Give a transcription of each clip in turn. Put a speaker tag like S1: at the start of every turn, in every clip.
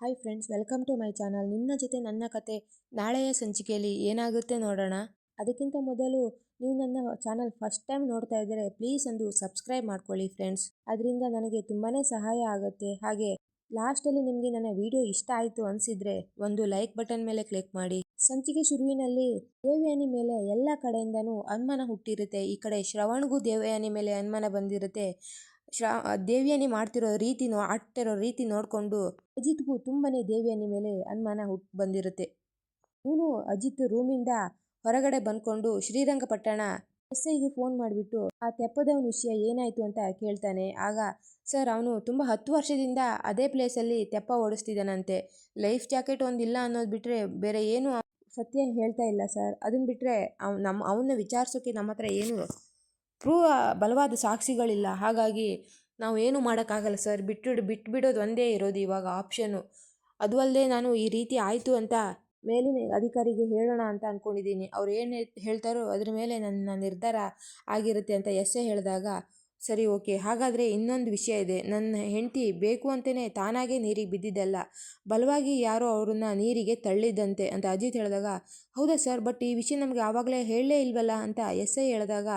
S1: Hi friends welcome to my channel ನಿನ್ನ ಜೊತೆ ನನ್ನ ಕತೆ ನಾಳೆಯ ಸಂಚಿಕೆಯಲ್ಲಿ ಏನಾಗುತ್ತೆ ನೋಡೋಣ. ಅದಕ್ಕಿಂತ ಮೊದಲು ನೀವು ನನ್ನ ಚಾನಲ್ ಫಸ್ಟ್ ಟೈಮ್ ನೋಡ್ತಾ ಇದ್ದರೆ ಪ್ಲೀಸ್ ಒಂದು ಸಬ್ಸ್ಕ್ರೈಬ್ ಮಾಡ್ಕೊಳ್ಳಿ ಫ್ರೆಂಡ್ಸ್ ಅದರಿಂದ ನನಗೆ ತುಂಬಾ ಸಹಾಯ ಆಗುತ್ತೆ. ಹಾಗೆ ಲಾಸ್ಟಲ್ಲಿ ನಿಮಗೆ ನನ್ನ ವಿಡಿಯೋ ಇಷ್ಟ ಆಯಿತು ಅನಿಸಿದರೆ ಒಂದು ಲೈಕ್ ಬಟನ್ ಮೇಲೆ ಕ್ಲಿಕ್ ಮಾಡಿ. ಸಂಚಿಕೆ ಶುರುವಿನಲ್ಲಿ ದೇವಯಾನಿ ಮೇಲೆ ಎಲ್ಲ ಕಡೆಯಿಂದನೂ ಅನುಮಾನ ಹುಟ್ಟಿರುತ್ತೆ. ಈ ಕಡೆ ಶ್ರವಣ್ಗೂ ದೇವಯಾನಿ ಮೇಲೆ ಅನುಮಾನ ಬಂದಿರುತ್ತೆ. ಶ್ರಾ ದೇವಿಯಾನಿ ಮಾಡ್ತಿರೋ ರೀತಿ ನೋ, ಆಡ್ತಿರೋ ರೀತಿ ನೋಡಿಕೊಂಡು ಅಜಿತ್ಗೂ ತುಂಬನೇ ದೇವಿಯಾನಿ ಮೇಲೆ ಅನುಮಾನ ಹುಟ್ಟು ಬಂದಿರುತ್ತೆ. ಇವನು ಅಜಿತ್ ರೂಮಿಂದ ಹೊರಗಡೆ ಬಂದ್ಕೊಂಡು ಶ್ರೀರಂಗಪಟ್ಟಣ ಎಸ್ ಐಗೆ ಫೋನ್ ಮಾಡಿಬಿಟ್ಟು, ಆ ತೆಪ್ಪದವನ ವಿಷಯ ಏನಾಯಿತು ಅಂತ ಕೇಳ್ತಾನೆ. ಆಗ ಸರ್, ಅವನು ತುಂಬ ಹತ್ತು ವರ್ಷದಿಂದ ಅದೇ ಪ್ಲೇಸಲ್ಲಿ ತೆಪ್ಪ ಓಡಿಸ್ತಿದ್ದಾನಂತೆ ಲೈಫ್ ಜಾಕೆಟ್ ಒಂದಿಲ್ಲ ಅನ್ನೋದು ಬಿಟ್ಟರೆ ಬೇರೆ ಏನು ಸತ್ಯ ಹೇಳ್ತಾ ಇಲ್ಲ ಸರ್. ಅದನ್ನು ಬಿಟ್ಟರೆ ಅವ್ ನಮ್ಮ ಅವನ್ನ ವಿಚಾರಿಸೋಕೆ ನಮ್ಮ ಹತ್ರ ಏನು ಪ್ರೂವ್ ಬಲವಾದ ಸಾಕ್ಷಿಗಳಿಲ್ಲ. ಹಾಗಾಗಿ ನಾವು ಏನು ಮಾಡೋಕ್ಕಾಗಲ್ಲ ಸರ್. ಬಿಟ್ಟು ಬಿಟ್ಬಿಡೋದು ಒಂದೇ ಇರೋದು ಇವಾಗ ಆಪ್ಷನ್ನು ಅದು ಅಲ್ಲದೆ ನಾನು ಈ ರೀತಿ ಆಯಿತು ಅಂತ ಮೇಲಿನ ಅಧಿಕಾರಿಗೆ ಹೇಳೋಣ ಅಂತ ಅಂದ್ಕೊಂಡಿದ್ದೀನಿ ಅವ್ರು ಏನು ಹೇಳ್ತಾರೋ ಅದ್ರ ಮೇಲೆ ನನ್ನ ನಿರ್ಧಾರ ಆಗಿರುತ್ತೆ ಅಂತ ಎಸ್ ಹೇಳಿದಾಗ ಸರಿ, ಓಕೆ. ಹಾಗಾದರೆ ಇನ್ನೊಂದು ವಿಷಯ ಇದೆ. ನನ್ನ ಹೆಂಡತಿ ಬೇಕು ಅಂತಲೇ ತಾನಾಗೇ ನೀರಿಗೆ ಬಿದ್ದಿದ್ದಲ್ಲ. ಬಲವಾಗಿ ಯಾರೋ ಅವ್ರನ್ನ ನೀರಿಗೆ ತಳ್ಳಿದ್ದಂತೆ ಅಂತ ಅಜಿತ್ ಹೇಳಿದಾಗ, ಹೌದಾ ಸರ್, ಬಟ್ ಈ ವಿಷಯ ನಮಗೆ ಆವಾಗಲೇ ಹೇಳಲೇ ಇಲ್ವಲ್ಲ ಅಂತ ಎಸ್ ಐ ಹೇಳಿದಾಗ,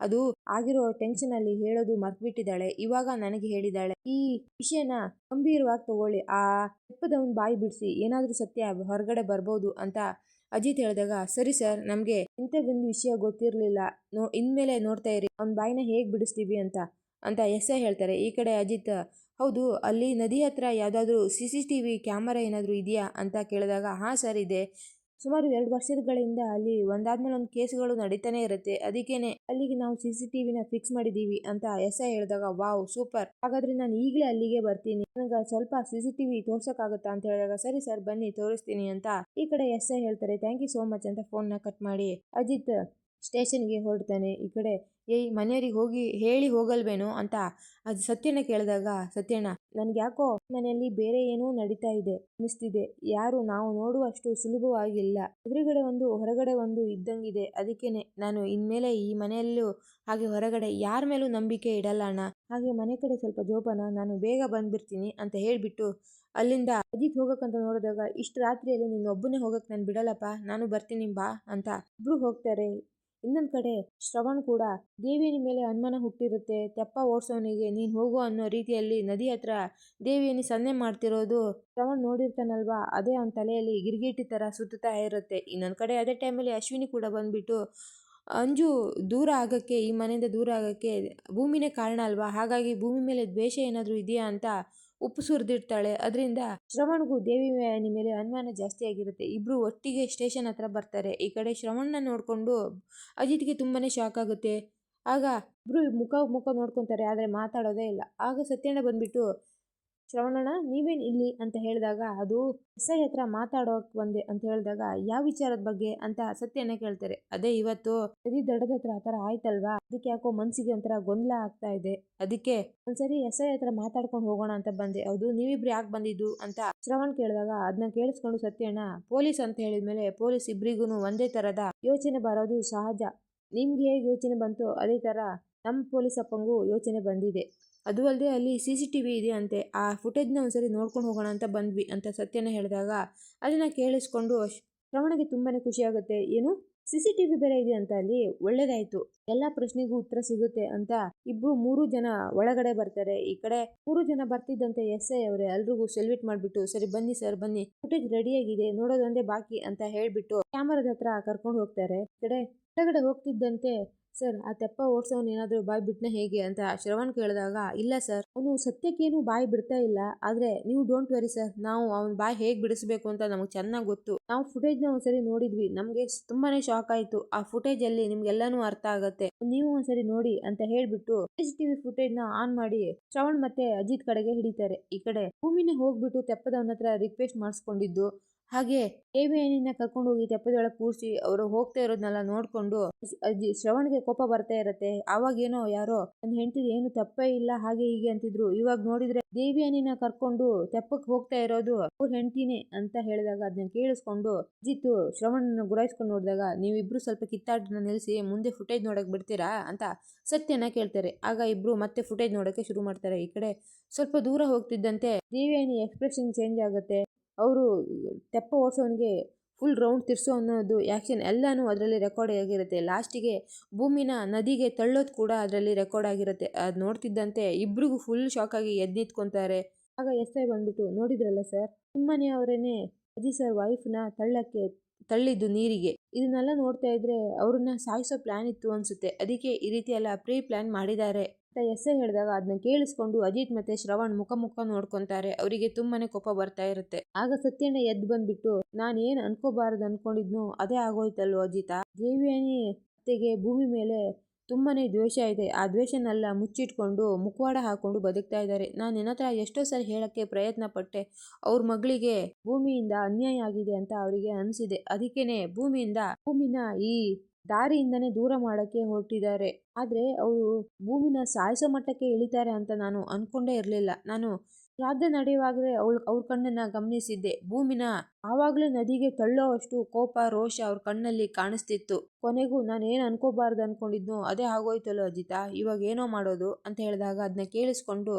S1: ಅದು ಆಗಿರೋ ಟೆನ್ಷನಲ್ಲಿ ಹೇಳೋದು ಮರ್ತ್ಬಿಟ್ಟಿದ್ದಾಳೆ. ಇವಾಗ ನನಗೆ ಹೇಳಿದ್ದಾಳೆ, ಈ ವಿಷಯನ ಗಂಭೀರವಾಗಿ ತಗೊಳ್ಳಿ. ಆ ತೆಪ್ಪದವನ್ ಬಾಯಿ ಬಿಡಿಸಿ, ಏನಾದರೂ ಸತ್ಯ ಹೊರಗಡೆ ಬರ್ಬೋದು ಅಂತ ಅಜಿತ್ ಹೇಳಿದಾಗ, ಸರಿ ಸರ್, ನಮಗೆ ಇಂಥ ಒಂದು ವಿಷಯ ಗೊತ್ತಿರಲಿಲ್ಲ. ನೋ, ಇನ್ಮೇಲೆ ನೋಡ್ತಾ ಇರಿ. ಅವ್ನ ಬಾಯಿನ ಹೇಗೆ ಬಿಡಿಸ್ತೀವಿ ಅಂತ ಅಂತ ಎಸ್ ಐ ಹೇಳ್ತಾರೆ. ಈ ಕಡೆ ಅಜಿತ್, ಹೌದು, ಅಲ್ಲಿ ನದಿ ಹತ್ರ ಯಾವುದಾದ್ರೂ C C T V camera ಏನಾದರೂ ಇದೆಯಾ? ಅಂತ ಕೇಳಿದಾಗ, ಹಾಂ ಸರ್, ಇದೆ. ಸುಮಾರು ಎರಡು ವರ್ಷಗಳಿಂದ ಅಲ್ಲಿ ಒಂದಾದ್ಮೇಲೆ ಒಂದು ಕೇಸ್ಗಳು ನಡೀತಾನೆ ಇರುತ್ತೆ. ಅದಕ್ಕೇನೆ ಅಲ್ಲಿಗೆ ನಾವು ಸಿ ಸಿ ಟಿವಿನ ಫಿಕ್ಸ್ ಮಾಡಿದ್ದೀವಿ ಅಂತ ಎಸ್ ಐ ಹೇಳಿದಾಗ, ವಾವ್, ಸೂಪರ್. ಹಾಗಾದ್ರೆ ನಾನು ಈಗಲೇ ಅಲ್ಲಿಗೆ ಬರ್ತೀನಿ. ನನಗೆ ಸ್ವಲ್ಪ ಸಿ ಸಿ ಟಿವಿ ತೋರ್ಸೋಕ್ಕಾಗುತ್ತಾ ಅಂತ ಹೇಳಿದಾಗ, ಸರಿ ಸರ್, ಬನ್ನಿ, ತೋರಿಸ್ತೀನಿ ಅಂತ ಈ ಕಡೆ ಎಸ್ ಐ ಹೇಳ್ತಾರೆ. ಥ್ಯಾಂಕ್ ಯು ಸೋ ಮಚ್ ಅಂತ ಫೋನ್ನ ಕಟ್ ಮಾಡಿ, ಅಜಿತ್ ಸ್ಟೇಷನ್ಗೆ ಹೊರಡ್ತಾನೆ, ಈ ಕಡೆ, ಏಯ್, ಮನೆಯವ್ರಿಗೆ ಹೋಗಿ, ಹೇಳಿ ಹೋಗಲ್ವೇನೋ? ಅಂತ ಅದು ಸತ್ಯನ ಕೇಳಿದಾಗ, ಸತ್ಯಣ್ಣ, ನನಗೆ ಯಾಕೋ ಮನೆಯಲ್ಲಿ ಬೇರೆ ಏನೋ ನಡೀತಾ ಇದೆ ಅನಿಸ್ತಿದೆ ಯಾರು ನಾವು ನೋಡುವಷ್ಟು ಸುಲಭವಾಗಿಲ್ಲ. ಎದುರುಗಡೆ ಒಂದು, ಹೊರಗಡೆ ಒಂದು ಇದ್ದಂಗಿದೆ. ಅದಕ್ಕೇನೆ ನಾನು ಇನ್ಮೇಲೆ ಈ ಮನೆಯಲ್ಲೂ ಹಾಗೆ ಹೊರಗಡೆ ಯಾರ ಮೇಲೂ ನಂಬಿಕೆ ಇಡಲ್ಲ, ಅಣ್ಣ. ಹಾಗೆ ಮನೆ ಕಡೆ ಸ್ವಲ್ಪ ಜೋಪಾನ, ನಾನು ಬೇಗ ಬಂದ್ಬಿಡ್ತೀನಿ ಅಂತ ಹೇಳಿಬಿಟ್ಟು ಅಲ್ಲಿಂದ ಅಜಿತ್ ಹೋಗಕ್ಕಂತ ನೋಡಿದಾಗ, ಇಷ್ಟು ರಾತ್ರಿಯಲ್ಲಿ ನೀನು ಒಬ್ಬನೇ ಹೋಗಕ್ಕೆ ನಾನು ಬಿಡಲ್ಲಪ್ಪ, ನಾನು ಬರ್ತೀನಿ ಬಾ ಅಂತ ಇಬ್ರು ಹೋಗ್ತಾರೆ. ಇನ್ನೊಂದು ಕಡೆ ಶ್ರವಣ್ ಕೂಡ, ದೇವಿಯನ ಮೇಲೆ ಅನುಮಾನ ಹುಟ್ಟಿರುತ್ತೆ, ತೆಪ್ಪ ಓಡಿಸೋನಿಗೆ ನೀನು ಹೋಗು ಅನ್ನೋ ರೀತಿಯಲ್ಲಿ ನದಿ ಹತ್ರ ದೇವಿಯನ್ನು ಸನ್ನೆ ಮಾಡ್ತಿರೋದು ಶ್ರವಣ್ ನೋಡಿರ್ತಾನಲ್ವಾ, ಅದೇ ಅವನ ತಲೆಯಲ್ಲಿ ಗಿರಿಗಿಟಿ ಥರ ಸುತ್ತುತ್ತಾ ಇರುತ್ತೆ. ಇನ್ನೊಂದು ಕಡೆ ಅದೇ ಟೈಮಲ್ಲಿ ಅಶ್ವಿನಿ ಕೂಡ ಬಂದ್ಬಿಟ್ಟು, ಅಂಜು, ದೂರ ಆಗೋಕ್ಕೆ, ಈ ಮನೆಯಿಂದ ದೂರ ಆಗೋಕ್ಕೆ ಭೂಮಿನೇ ಕಾರಣ ಅಲ್ವಾ, ಹಾಗಾಗಿ ಭೂಮಿ ಮೇಲೆ ದ್ವೇಷ ಏನಾದರೂ ಇದೆಯಾ? ಅಂತ ಉಪ್ಪು ಸುರಿದಿರ್ತಾಳೆ ಅದರಿಂದ ಶ್ರವಣ್ಗೂ ದೇವಿ ಮೇಲೆ ಅನುಮಾನ ಜಾಸ್ತಿ ಆಗಿರುತ್ತೆ. ಇಬ್ಬರು ಒಟ್ಟಿಗೆ ಸ್ಟೇಷನ್ ಹತ್ರ ಬರ್ತಾರೆ. ಈ ಕಡೆ ಶ್ರವಣ್ನ ನೋಡಿಕೊಂಡು ಅಜಿತ್ಗೆ ತುಂಬಾ ಶಾಕ್ ಆಗುತ್ತೆ. ಆಗ ಇಬ್ಬರು ಮುಖ ಮುಖ ನೋಡ್ಕೊತಾರೆ. ಆದರೆ ಮಾತಾಡೋದೇ ಇಲ್ಲ. ಆಗ ಸತ್ಯಣ್ಣ ಬಂದ್ಬಿಟ್ಟು ಶ್ರವಣಣ್ಣ ನೀವೇನು ಇಲ್ಲಿ ಅಂತ ಹೇಳಿದಾಗ ಅದು ಎಸ್ ಐ ಹತ್ರ ಮಾತಾಡೋಕೆ ಬಂದೆ ಅಂತ ಹೇಳಿದಾಗ ಯಾವ ವಿಚಾರದ ಬಗ್ಗೆ ಅಂತ ಸತ್ಯನ ಕೇಳ್ತಾರೆ. ಅದೇ ಇವತ್ತು ಸರಿ ದಡದ ಹತ್ರ ಆ ಆಯ್ತಲ್ವಾ? ಅದಕ್ಕೆ ಯಾಕೋ ಮನ್ಸಿಗೆ ಒಂಥರ ಗೊಂದಲ ಆಗ್ತಾ ಇದೆ. ಅದಕ್ಕೆ ಒಂದ್ಸರಿ ಎಸ್ ಹತ್ರ ಮಾತಾಡ್ಕೊಂಡು ಹೋಗೋಣ ಅಂತ ಬಂದೆ. ಹೌದು, ನೀವಿಬ್ರು ಯಾಕೆ ಬಂದಿದ್ದು ಅಂತ ಶ್ರವಣ್ ಕೇಳಿದಾಗ ಅದನ್ನ ಕೇಳಿಸ್ಕೊಂಡು ಸತ್ಯಣ್ಣ, ಪೊಲೀಸ್ ಅಂತ ಹೇಳಿದ್ಮೇಲೆ ಪೊಲೀಸ್ ಇಬ್ರಿಗೂ ಒಂದೇ ತರದ ಯೋಚನೆ ಬರೋದು ಸಹಜ. ನಿಮ್ಗೆ ಹೇಗೆ ಯೋಚನೆ ಬಂತು ಅದೇ ತರ ನಮ್ಮ ಪೊಲೀಸ್ ಅಪ್ಪಂಗೂ ಯೋಚನೆ ಬಂದಿದೆ. ಅದು ಅಲ್ಲದೆ ಅಲ್ಲಿ ಸಿ ಸಿ ಟಿ ವಿ ಇದೆಯಂತೆ. ಆ ಫುಟೇಜ್ನ ಒಂದ್ಸರಿ ನೋಡ್ಕೊಂಡು ಹೋಗೋಣ ಅಂತ ಬಂದ್ವಿ ಅಂತ ಸತ್ಯನ ಹೇಳಿದಾಗ ಅದನ್ನು ಕೇಳಿಸ್ಕೊಂಡು ಶ್ರವಣಗೆ ತುಂಬಾ ಖುಷಿಯಾಗುತ್ತೆ ಏನು? ಸಿ ಸಿ ಟಿ ವಿ ಬೇರೆ ಇದೆಯಂತ ಅಲ್ಲಿ ಒಳ್ಳೇದಾಯ್ತು. ಎಲ್ಲ ಪ್ರಶ್ನೆಗೂ ಉತ್ತರ ಸಿಗುತ್ತೆ ಅಂತ ಇಬ್ಬರು ಮೂರು ಜನ ಒಳಗಡೆ ಬರ್ತಾರೆ. ಈ ಕಡೆ ಮೂರು ಜನ ಬರ್ತಿದ್ದಂತೆ ಎಸ್ ಐ ಅವರೇ ಎಲ್ರಿಗೂ ಸೆಲ್ಯೂಟ್ ಮಾಡಿಬಿಟ್ಟು, ಸರಿ ಬನ್ನಿ ಸರ್, ಬನ್ನಿ. ಫುಟೇಜ್ ರೆಡಿಯಾಗಿದೆ, ನೋಡೋದೊಂದೇ ಬಾಕಿ ಅಂತ ಹೇಳಿಬಿಟ್ಟು ಕ್ಯಾಮರಾದ ಹತ್ರ ಕರ್ಕೊಂಡು ಹೋಗ್ತಾರೆ. ಈ ಕಡೆ ಒಳಗಡೆ ಹೋಗ್ತಿದ್ದಂತೆ ಸರ್, ಆ ತೆಪ್ಪ ಓಡಿಸೋನು ಏನಾದರೂ ಬಾಯಿ ಬಿಟ್ಟನೆ ಹೇಗೆ? ಅಂತ ಶ್ರವಣ್ ಕೇಳಿದಾಗ, ಇಲ್ಲ ಸರ್, ಅವನು ಸತ್ಯಕ್ಕೇನು ಬಾಯಿ ಬಿಡ್ತಾ ಇಲ್ಲ. ಆದರೆ ನೀವು ಡೋಂಟ್ ವರಿ ಸರ್, ನಾವು ಅವ್ನ ಬಾಯಿ ಹೇಗೆ ಬಿಡಿಸ್ಬೇಕು ಅಂತ ನಮಗೆ ಚೆನ್ನಾಗಿ ಗೊತ್ತು. ನಾವು ಫುಟೇಜ್ನ ಒಂದ್ಸರಿ ನೋಡಿದ್ವಿ. ನಮಗೆ ತುಂಬಾನೇ ಶಾಕ್ ಆಯಿತು. ಆ ಫುಟೇಜಲ್ಲಿ ನಿಮ್ಗೆಲ್ಲಾನು ಅರ್ಥ ಆಗುತ್ತೆ. ನೀವು ಒಂದ್ಸರಿ ನೋಡಿ ಅಂತ ಹೇಳ್ಬಿಟ್ಟು ಸಿ ಫುಟೇಜ್ ಟಿವಿ ಫುಟೇಜ್ನ ಆನ್ ಮಾಡಿ ಶ್ರವಣ್ ಮತ್ತೆ ಅಜಿತ್ ಕಡೆಗೆ ಹಿಡಿತಾರೆ. ಈ ಕಡೆ ಭೂಮಿನೇ ಹೋಗ್ಬಿಟ್ಟು ತೆಪ್ಪದವನ ಹತ್ರ ರಿಕ್ವೆಸ್ಟ್ ಮಾಡಿಸ್ಕೊಂಡಿದ್ದು. ಹಾಗೆ ದೇವಿಯನ್ನ ಕರ್ಕೊಂಡು ಹೋಗಿ ತೆಪ್ಪದೊಳಗೆ ಕೂರಿಸಿ ಅವರು ಹೋಗ್ತಾ ಇರೋದನ್ನೆಲ್ಲ ನೋಡ್ಕೊಂಡು ಶ್ರವಣ್ಗೆ ಕೋಪ ಬರ್ತಾ ಇರತ್ತೆ. ಆವಾಗ ಏನೋ ಯಾರೋ ನನ್ನ ಹೆಂಡತಿ ಏನು ತಪ್ಪೇ ಇಲ್ಲ, ಹಾಗೆ ಹೀಗೆ ಅಂತಿದ್ರು. ಇವಾಗ ನೋಡಿದ್ರೆ ದೇವಿಯನಿನ ಕರ್ಕೊಂಡು ತೆಪ್ಪಕ್ ಹೋಗ್ತಾ ಇರೋದು ಅವ್ರ ಹೆಂಡತಿನೇ ಅಂತ ಹೇಳಿದಾಗ ಅದನ್ನ ಕೇಳಿಸ್ಕೊಂಡು ಜಿತ್ತು ಶ್ರವಣನ ಗುರಾಯಿಸ್ಕೊಂಡು ನೋಡಿದಾಗ ನೀವಿಬ್ರು ಸ್ವಲ್ಪ ಕಿತ್ತಾಟನ ನಿಲ್ಲಿಸಿ ಮುಂದೆ ಫುಟೇಜ್ ನೋಡಕ್ ಬಿಡ್ತೀರಾ? ಅಂತ ಸತ್ಯನ ಕೇಳ್ತಾರೆ. ಆಗ ಇಬ್ರು ಮತ್ತೆ ಫುಟೇಜ್ ನೋಡಕ್ಕೆ ಶುರು ಮಾಡ್ತಾರೆ. ಈ ಕಡೆ ಸ್ವಲ್ಪ ದೂರ ಹೋಗ್ತಿದ್ದಂತೆ ದೇವಿಯಾನಿ ಎಕ್ಸ್ಪ್ರೆಷನ್ ಚೇಂಜ್ ಆಗುತ್ತೆ. ಅವರು ತೆಪ್ಪ ಓಡಿಸೋನಿಗೆ ಫುಲ್ ರೌಂಡ್ ತಿರ್ಸೋ ಅನ್ನೋದು ಆ್ಯಕ್ಷನ್ ಎಲ್ಲನೂ ಅದರಲ್ಲಿ ರೆಕಾರ್ಡ್ ಆಗಿರುತ್ತೆ. ಲಾಸ್ಟಿಗೆ ಭೂಮಿನ ನದಿಗೆ ತಳ್ಳೋದು ಕೂಡ ಅದರಲ್ಲಿ ರೆಕಾರ್ಡ್ ಆಗಿರುತ್ತೆ. ಅದು ನೋಡ್ತಿದ್ದಂತೆ ಇಬ್ಬರಿಗೂ ಫುಲ್ ಶಾಕ್ ಆಗಿ ಎದ್ದು ನಿಂತ್ಕೊತಾರೆ ಆಗ ಎಸ್ ಐ ಬಂದ್ಬಿಟ್ಟು, ನೋಡಿದ್ರಲ್ಲ ಸರ್ ನಿಮ್ಮನೆಯವರೇನೆ ಅಜಿ ಸರ್ ವೈಫ್ನ ತಳ್ಳಕ್ಕೆ ತಳ್ಳಿದ್ದು ನೀರಿಗೆ. ಇದನ್ನೆಲ್ಲ ನೋಡ್ತಾ ಇದ್ರೆ ಅವ್ರನ್ನ ಸಾಯಿಸೋ ಪ್ಲಾನ್ ಇತ್ತು ಅನ್ಸುತ್ತೆ. ಅದಕ್ಕೆ ಈ ರೀತಿಯೆಲ್ಲ ಪ್ರೀ ಪ್ಲಾನ್ ಮಾಡಿದ್ದಾರೆ. ಅಂತ ಎಸ್ ಐ ಹೇಳಿದಾಗ ಅದನ್ನ ಕೇಳಿಸ್ಕೊಂಡು ಅಜಿತ್ ಮತ್ತೆ ಶ್ರವಣ್ ಮುಖ ಮುಖ ನೋಡ್ಕೊಂತಾರೆ. ಅವರಿಗೆ ತುಂಬಾನೇ ಕೋಪ ಬರ್ತಾ ಇರುತ್ತೆ. ಆಗ ಸತ್ಯಣ್ಣ ಎದ್ದು ಬಂದ್ಬಿಟ್ಟು, ನಾನು ಏನ್ ಅನ್ಕೋಬಾರದು ಅನ್ಕೊಂಡಿದ್ನೋ ಅದೇ ಆಗೋಯ್ತಲ್ವ ಅಜಿತ? ದೇವಿಯಾನಿ ಅತ್ತೆಗೆ ಭೂಮಿ ಮೇಲೆ ತುಂಬಾನೇ ದ್ವೇಷ ಇದೆ. ಆ ದ್ವೇಷನೆಲ್ಲ ಮುಚ್ಚಿಟ್ಕೊಂಡು ಮುಖವಾಡ ಹಾಕೊಂಡು ಬದುಕ್ತಾ ಇದ್ದಾರೆ. ನಾನು ನಿನ್ನ ಎಷ್ಟೋ ಸರಿ ಹೇಳಕ್ಕೆ ಪ್ರಯತ್ನ ಪಟ್ಟೆ. ಅವ್ರ ಮಗಳಿಗೆ ಭೂಮಿಯಿಂದ ಅನ್ಯಾಯ ಆಗಿದೆ ಅಂತ ಅವರಿಗೆ ಅನಿಸಿದೆ. ಅದಕ್ಕೇನೆ ಭೂಮಿಯಿಂದ ಭೂಮಿನ ಈ ದಾರಿಯಿಂದನೇ ದೂರ ಮಾಡೋಕ್ಕೆ ಹೊರಟಿದ್ದಾರೆ. ಆದರೆ ಅವರು ಭೂಮಿನ ಸಾಯಿಸೋ ಮಟ್ಟಕ್ಕೆ ಇಳಿತಾರೆ ಅಂತ ನಾನು ಅಂದ್ಕೊಂಡೇ ಇರಲಿಲ್ಲ. ನಾನು ಶ್ರಾದ್ದ ನಡೆಯುವಾಗಲೇ ಅವಳು, ಅವ್ರ ಕಣ್ಣನ್ನು ಗಮನಿಸಿದ್ದೆ. ಭೂಮಿನ ಆವಾಗಲೇ ನದಿಗೆ ತಳ್ಳೋವಷ್ಟು ಕೋಪ, ರೋಷ ಅವ್ರ ಕಣ್ಣಲ್ಲಿ ಕಾಣಿಸ್ತಿತ್ತು. ಕೊನೆಗೂ ನಾನು ಏನು ಅನ್ಕೋಬಾರ್ದು ಅನ್ಕೊಂಡಿದ್ನೋ ಅದೇ ಆಗೋಯ್ತಲ್ಲೋ ಅಜಿತಾ, ಇವಾಗ ಏನೋ ಮಾಡೋದು ಅಂತ ಹೇಳಿದಾಗ ಅದನ್ನ ಕೇಳಿಸ್ಕೊಂಡು,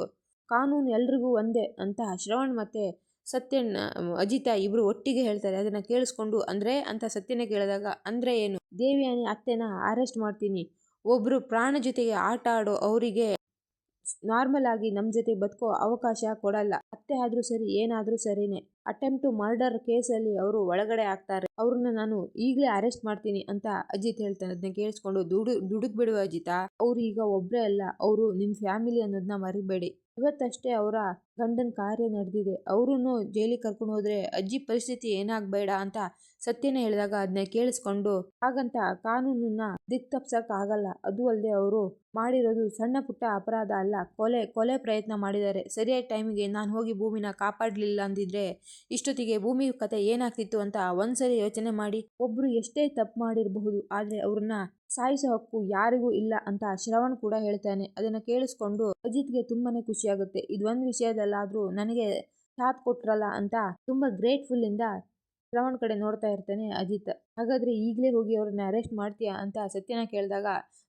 S1: ಕಾನೂನು ಎಲ್ರಿಗೂ ಒಂದೇ ಅಂತ ಶ್ರವಣ್ ಮತ್ತೆ ಸತ್ಯಣ್ಣ, ಅಜಿತಾ ಇಬ್ಬರು ಒಟ್ಟಿಗೆ ಹೇಳ್ತಾರೆ. ಅದನ್ನ ಕೇಳಿಸ್ಕೊಂಡು, ಅಂದ್ರೆ? ಅಂತ ಸತ್ಯನ ಕೇಳಿದಾಗ, ಅಂದ್ರೆ ಏನು? ದೇವಿಯಾನಿ ಅತ್ತೆನ ಅರೆಸ್ಟ್ ಮಾಡ್ತೀನಿ. ಒಬ್ರು ಪ್ರಾಣ ಜೊತೆಗೆ ಆಟ ಆಡೋ ಅವರಿಗೆ ನಾರ್ಮಲ್ ಆಗಿ ನಮ್ಮ ಜೊತೆ ಬದುಕೋ ಅವಕಾಶ ಕೊಡಲ್ಲ. ಅತ್ತೆ ಆದರೂ ಸರಿ, ಏನಾದರೂ ಸರಿನೇ. ಅಟೆಂಪ್ಟ್ ಮರ್ಡರ್ ಕೇಸಲ್ಲಿ ಅವರು ಒಳಗಡೆ ಆಗ್ತಾರೆ. ಅವ್ರನ್ನ ನಾನು ಈಗಲೇ ಅರೆಸ್ಟ್ ಮಾಡ್ತೀನಿ ಅಂತ ಅಜಿತ್ ಹೇಳ್ತಾನೆ ಅದನ್ನ ಕೇಳಿಸ್ಕೊಂಡು ದುಡು, ದುಡುಕ್ ಬಿಡುವ ಅಜಿತ. ಅವ್ರು ಈಗ ಒಬ್ಬರೇ ಅಲ್ಲ. ಅವರು ನಿಮ್ಮ ಫ್ಯಾಮಿಲಿ ಅನ್ನೋದನ್ನ ಮರಿಬೇಡಿ. ಇವತ್ತಷ್ಟೇ ಅವರ ಗಂಡನ ಕಾರ್ಯ ನಡೆದಿದೆ. ಅವರೂ ಜೈಲಿಗೆ ಕರ್ಕೊಂಡು ಹೋದರೆ ಅಜ್ಜಿ ಪರಿಸ್ಥಿತಿ ಏನಾಗಬೇಡ ಅಂತ ಸತ್ಯನೇ ಹೇಳಿದಾಗ ಅದನ್ನ ಕೇಳಿಸ್ಕೊಂಡು, ಹಾಗಂತ ಕಾನೂನನ್ನ ದಿಕ್ಕ ತಪ್ಸಕ್ ಆಗಲ್ಲ. ಅದು ಅಲ್ಲದೆ ಅವರು ಮಾಡಿರೋದು ಸಣ್ಣ ಪುಟ್ಟ ಅಪರಾಧ ಅಲ್ಲ. ಕೊಲೆ ಕೊಲೆ ಪ್ರಯತ್ನ ಮಾಡಿದ್ದಾರೆ. ಸರಿಯಾದ ಟೈಮಿಗೆ ನಾನು ಹೋಗಿ ಭೂಮಿನ ಕಾಪಾಡಲಿಲ್ಲ ಅಂದಿದ್ರೆ ಇಷ್ಟೊತ್ತಿಗೆ ಭೂಮಿ ಕತೆ ಏನಾಗ್ತಿತ್ತು ಅಂತ ಒಂದ್ಸರಿ ಯೋಚನೆ ಮಾಡಿ, ಒಬ್ರು ಎಷ್ಟೇ ತಪ್ಪು ಮಾಡಿರಬಹುದು, ಆದ್ರೆ ಅವ್ರನ್ನ ಸಾಯಿಸೋ ಹಕ್ಕು ಯಾರಿಗೂ ಇಲ್ಲ ಅಂತ ಶ್ರವಣ್ ಕೂಡ ಹೇಳ್ತಾನೆ. ಅದನ್ನ ಕೇಳಿಸ್ಕೊಂಡು ಅಜಿತ್ಗೆ ತುಂಬಾನೇ ಖುಷಿಯಾಗುತ್ತೆ. ಇದೊಂದು ವಿಷಯದಲ್ಲಾದ್ರೂ ನನಗೆ ಸಾಥ್ ಕೊಟ್ರಲ್ಲ ಅಂತ ತುಂಬ ಗ್ರೇಟ್ಫುಲ್ಲಿಂದ ಶ್ರವಣ್ ಕಡೆ ನೋಡ್ತಾ ಇರ್ತಾನೆ ಅಜಿತ್. ಹಾಗಾದ್ರೆ ಈಗಲೇ ಹೋಗಿ ಅವ್ರನ್ನ ಅರೆಸ್ಟ್ ಮಾಡ್ತೀಯಾ ಅಂತ ಸತ್ಯನ ಕೇಳಿದಾಗ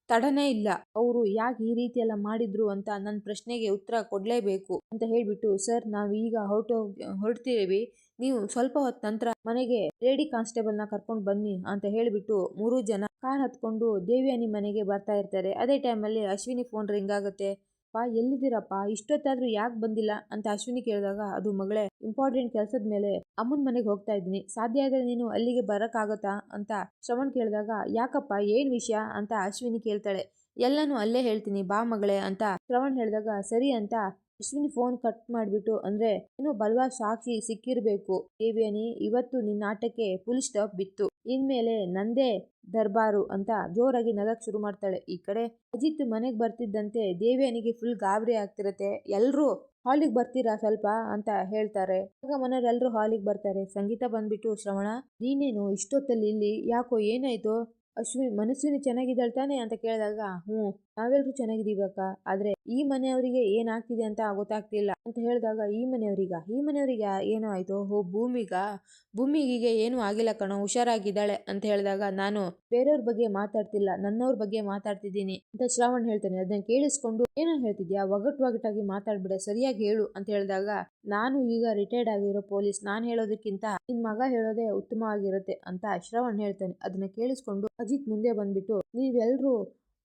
S1: ತಡನೇ ಇಲ್ಲ. ಅವರು ಯಾಕೆ ಈ ರೀತಿ ಎಲ್ಲ ಮಾಡಿದ್ರು ಅಂತ ನನ್ನ ಪ್ರಶ್ನೆಗೆ ಉತ್ತರ ಕೊಡಲೇಬೇಕು ಅಂತ ಹೇಳಿಬಿಟ್ಟು, ಸರ್, ನಾವು ಈಗ ಹೊರಟು ಹೊರಡ್ತೀವಿ ನೀವು ಸ್ವಲ್ಪ ಹೊತ್ತು ನಂತರ ಮನೆಗೆ ಲೇಡಿ ಕಾನ್ಸ್ಟೇಬಲ್ನ ಕರ್ಕೊಂಡು ಬನ್ನಿ ಅಂತ ಹೇಳಿಬಿಟ್ಟು ಮೂರು ಜನ ಕಾರ್ ಹತ್ಕೊಂಡು ದೇವಿಯಾನಿ ಮನೆಗೆ ಬರ್ತಾ ಇರ್ತಾರೆ. ಅದೇ ಟೈಮಲ್ಲಿ ಅಶ್ವಿನಿ ಫೋನ್ ರಿಂಗ್ ಆಗುತ್ತೆ. ಪಾ ಎಲ್ಲಿದ್ದೀರಪ್ಪ? ಇಷ್ಟೊತ್ತಾದ್ರೂ ಯಾಕೆ ಬಂದಿಲ್ಲ? ಅಂತ ಅಶ್ವಿನಿ ಕೇಳಿದಾಗ, ಅದು ಮಗಳೇ ಇಂಪಾರ್ಟೆಂಟ್ ಕೆಲಸದ ಮೇಲೆ ಅಮ್ಮನ ಮನೆಗೆ ಹೋಗ್ತಾ ಇದ್ದೀನಿ. ಸಾಧ್ಯ ಆದರೆ ನೀನು ಅಲ್ಲಿಗೆ ಬರೋಕ್ಕಾಗತ್ತಾ? ಅಂತ ಶ್ರವಣ್ ಕೇಳಿದಾಗ, ಯಾಕಪ್ಪ? ಏನು ವಿಷಯ? ಅಂತ ಅಶ್ವಿನಿ ಕೇಳ್ತಾಳೆ. ಎಲ್ಲನೂ ಅಲ್ಲೇ ಹೇಳ್ತೀನಿ, ಬಾ ಮಗಳೇ, ಅಂತ ಶ್ರವಣ್ ಹೇಳಿದಾಗ, ಸರಿ, ಅಂತ ಅಶ್ವಿನಿ ಫೋನ್ ಕಟ್ ಮಾಡಿಬಿಟ್ಟು ಅಂದ್ರೆ ಏನೋ ಬಲವಾದ ಸಾಕ್ಷಿ ಸಿಕ್ಕಿರಬೇಕು. ದೇವಿಯನಿ, ಇವತ್ತು ನಿನ್ನ ಆಟಕ್ಕೆ ಫುಲ್ ಸ್ಟಾಪ್ ಬಿತ್ತು. ಇನ್ಮೇಲೆ ನಂದೇ ದರ್ಬಾರು ಅಂತ ಜೋರಾಗಿ ನಗಕ್ ಶುರು ಮಾಡ್ತಾಳೆ. ಈ ಕಡೆ ಅಜಿತ್ ಮನೆಗೆ ಬರ್ತಿದ್ದಂತೆ ದೇವಿಯನಿಗೆ ಫುಲ್ ಗಾಬರಿ ಆಗ್ತಿರತ್ತೆ. ಎಲ್ರೂ ಹಾಲಿಗೆ ಬರ್ತೀರಾ ಸ್ವಲ್ಪ ಅಂತ ಹೇಳ್ತಾರೆ. ಆಗ ಮನೆಯವರೆಲ್ಲರೂ ಹಾಲಿಗೆ ಬರ್ತಾರೆ. ಸಂಗೀತ ಬಂದ್ಬಿಟ್ಟು, ಶ್ರವಣ, ನೀನೇನು ಇಷ್ಟೊತ್ತಲ್ಲಿ ಇಲ್ಲಿ? ಯಾಕೋ ಏನಾಯ್ತು? ಅಶ್ವಿನಿ, ಮನಸ್ವಿನಿ ಚೆನ್ನಾಗಿದ್ದಾಳೆ ತಾನೆ? ಅಂತ ಕೇಳಿದಾಗ ಹ್ಞೂ ನಾವೆಲ್ಲರೂ ಚೆನ್ನಾಗಿದ್ದೀವಕ್ಕ. ಆದ್ರೆ ಈ ಮನೆಯವರಿಗೆ ಏನಾಗ್ತಿದೆ ಅಂತ ಗೊತ್ತಾಗ್ತಿಲ್ಲ ಅಂತ ಹೇಳಿದಾಗ, ಈ ಮನೆಯವರಿಗ? ಈ ಮನೆಯವರಿಗೆ ಏನೋ ಆಯ್ತು? ಹೋ ಭೂಮಿಗ? ಭೂಮಿಗೆ ಏನೂ ಆಗಿಲ್ಲ ಕಣೋ, ಹುಷಾರಾಗಿದ್ದಾಳೆ ಅಂತ ಹೇಳಿದಾಗ, ನಾನು ಬೇರೆಯವ್ರ ಬಗ್ಗೆ ಮಾತಾಡ್ತಿಲ್ಲ, ನನ್ನವ್ರ ಬಗ್ಗೆ ಮಾತಾಡ್ತಿದ್ದೀನಿ ಅಂತ ಶ್ರಾವಣ್ ಹೇಳ್ತಾನೆ. ಅದನ್ನ ಕೇಳಿಸ್ಕೊಂಡು, ಏನೋ ಹೇಳ್ತಿದ್ಯಾ? ಒಗಟು ಒಗಟಾಗಿ ಮಾತಾಡ್ಬಿಡ, ಸರಿಯಾಗಿ ಹೇಳು ಅಂತ ಹೇಳಿದಾಗ, ನಾನು ಈಗ ರಿಟೈರ್ಡ್ ಆಗಿರೋ ಪೊಲೀಸ್, ನಾನು ಹೇಳೋದಕ್ಕಿಂತ ನಿನ್ ಮಗ ಹೇಳೋದೇ ಉತ್ತಮವಾಗಿರುತ್ತೆ ಅಂತ ಶ್ರವಣ್ ಹೇಳ್ತಾನೆ. ಅದನ್ನ ಕೇಳಿಸ್ಕೊಂಡು ಅಜಿತ್ ಮುಂದೆ ಬಂದ್ಬಿಟ್ಟು, ನೀವೆಲ್ರೂ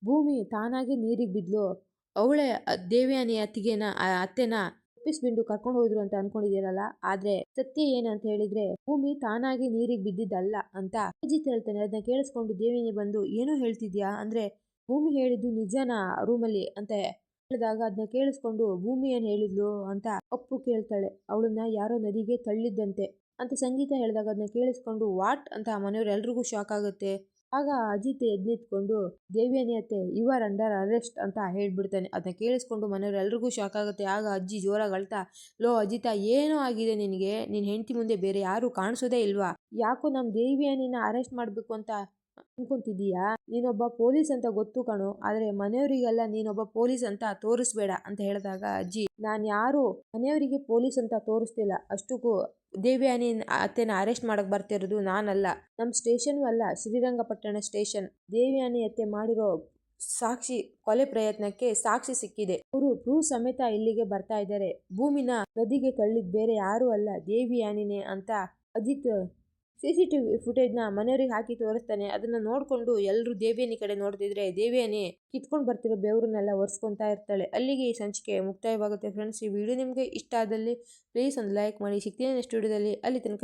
S1: ಭೂಮಿ ತಾನಾಗಿ ನೀರಿಗೆ ಬಿದ್ಲು ಅವಳೇ ದೇವ್ಯಾನಿ ಅತ್ತಿಗೆನ ಅತ್ತೆನ ಒಪ್ಪಿಸ್ಬಿಂಡು ಕರ್ಕೊಂಡು ಹೋದ್ರು ಅಂತ ಅನ್ಕೊಂಡಿದ್ದೀರಲ್ಲ, ಆದ್ರೆ ಸತ್ಯ ಏನಂತ ಹೇಳಿದ್ರೆ ಭೂಮಿ ತಾನಾಗಿ ನೀರಿಗೆ ಬಿದ್ದಿದ್ದಲ್ಲ ಅಂತ ಅಜಿತ್ ಹೇಳ್ತಾನೆ. ಅದನ್ನ ಕೇಳಿಸ್ಕೊಂಡು ದೇವಿನಿ ಬಂದು, ಏನೋ ಹೇಳ್ತಿದ್ಯಾ? ಅಂದ್ರೆ, ಭೂಮಿ ಹೇಳಿದ್ದು ನಿಜನಾ ರೂಮಲ್ಲಿ? ಅಂತ ಹೇಳಿದಾಗ ಅದನ್ನ ಕೇಳಿಸ್ಕೊಂಡು, ಭೂಮಿ ಏನ್ ಹೇಳಿದ್ಲು? ಅಂತ ಅಪ್ಪು ಕೇಳ್ತಾಳೆ. ಅವಳನ್ನ ಯಾರೋ ನದಿಗೆ ತಳ್ಳಿದ್ದಂತೆ. ಅಂತ ಸಂಗೀತ ಹೇಳಿದಾಗ ಅದನ್ನ ಕೇಳಿಸ್ಕೊಂಡು, ವಾಟ್? ಅಂತ ಮನೆಯವ್ರೆಲ್ರಿಗೂ ಶಾಕ್ ಆಗುತ್ತೆ. ಆಗ ಅಜಿತ್ ಎದ್ನಿತ್ಕೊಂಡು ನಿಂತ್ಕೊಂಡು ದೇವಿಯನಿ ಅತ್ತೆ ಯು ಆರ್ ಅಂಡರ್ ಅರೆಸ್ಟ್ ಅಂತ ಹೇಳ್ಬಿಡ್ತಾನೆ. ಅದನ್ನ ಕೇಳಿಸ್ಕೊಂಡು ಮನೆಯವರೆಲ್ರಿಗೂ ಶಾಕ್ ಆಗುತ್ತೆ. ಆಗ ಅಜ್ಜಿ ಜೋರಾಗಿ ಅಳ್ತಾ, ಲೋ ಅಜಿತ, ಏನೋ ಆಗಿದೆ ನಿನಗೆ? ನಿನ್ನ ಹೆಂಡತಿ ಮುಂದೆ ಬೇರೆ ಯಾರು ಕಾಣಿಸೋದೇ ಇಲ್ವಾ? ಯಾಕೋ ನಮ್ಮ ದೇವಿಯನಿನ ಅರೆಸ್ಟ್ ಮಾಡಬೇಕು ಅಂತ ಅನ್ಕೊಂತಿದ್ದೀಯಾ? ನೀನೊಬ್ಬ ಪೊಲೀಸ್ ಅಂತ ಗೊತ್ತು ಕಣೋ. ಆದ್ರೆ ಮನೆಯವರಿಗೆಲ್ಲ ನೀನೊಬ್ಬ ಪೊಲೀಸ್ ಅಂತ ತೋರಿಸ್ಬೇಡ ಅಂತ ಹೇಳಿದಾಗ ಅಜ್ಜಿ, ನಾನು ಯಾರು ಮನೆಯವರಿಗೆ ಪೊಲೀಸ್ ಅಂತ ತೋರಿಸ್ತಿಲ್ಲ. ಅಷ್ಟಕ್ಕೂ ದೇವ್ಯಾನಿ ಅತ್ತೆನ ಅರೆಸ್ಟ್ ಮಾಡಕ್ ಬರ್ತಿರೋದು ನಾನಲ್ಲ. ನಮ್ಮ ಸ್ಟೇಷನ್ ಅಲ್ಲ, ಶ್ರೀರಂಗಪಟ್ಟಣ ಸ್ಟೇಷನ್. ದೇವ್ಯಾನಿ ಅತ್ತೆ ಮಾಡಿರೋ ಸಾಕ್ಷಿ, ಕೊಲೆ ಪ್ರಯತ್ನಕ್ಕೆ ಸಾಕ್ಷಿ ಸಿಕ್ಕಿದೆ. ಅವರು ಪ್ರೂಫ್ ಸಮೇತ ಇಲ್ಲಿಗೆ ಬರ್ತಾ ಇದ್ದಾರೆ. ಭೂಮಿನ ನದಿಗೆ ತಳ್ಳಿದ್ ಬೇರೆ ಯಾರು ಅಲ್ಲ ದೇವಿಯಾನಿನೇ ಅಂತ ಅಜಿತ್ ಸಿಸಿಟಿವಿ ಫುಟೇಜ್ನ ಮನೆಯವ್ರಿಗೆ ಹಾಕಿ ತೋರಿಸ್ತಾನೆ. ಅದನ್ನ ನೋಡಿಕೊಂಡು ಎಲ್ಲರೂ ದೇವಿಯಾನಿ ಕಡೆ ನೋಡ್ತಿದ್ರೆ, ದೇವಿಯನ್ನೇ ಕಿತ್ಕೊಂಡು ಬರ್ತಿರೋ ಬೆವರನ್ನೆಲ್ಲ ಒರೆಸ್ಕೊತಾ ಇರ್ತಾಳೆ. ಅಲ್ಲಿಗೆ ಈ ಸಂಚಿಕೆ ಮುಕ್ತಾಯವಾಗುತ್ತೆ. ಫ್ರೆಂಡ್ಸ್, ಈ ವಿಡಿಯೋ ನಿಮಗೆ ಇಷ್ಟ ಆದಲ್ಲಿ ಪ್ಲೀಸ್ ಒಂದು ಲೈಕ್ ಮಾಡಿ. ಸಿಗ್ತೀನಿ ಸ್ಟುಡಿಯೋದಲ್ಲಿ ಅಲ್ಲಿ ತನಕ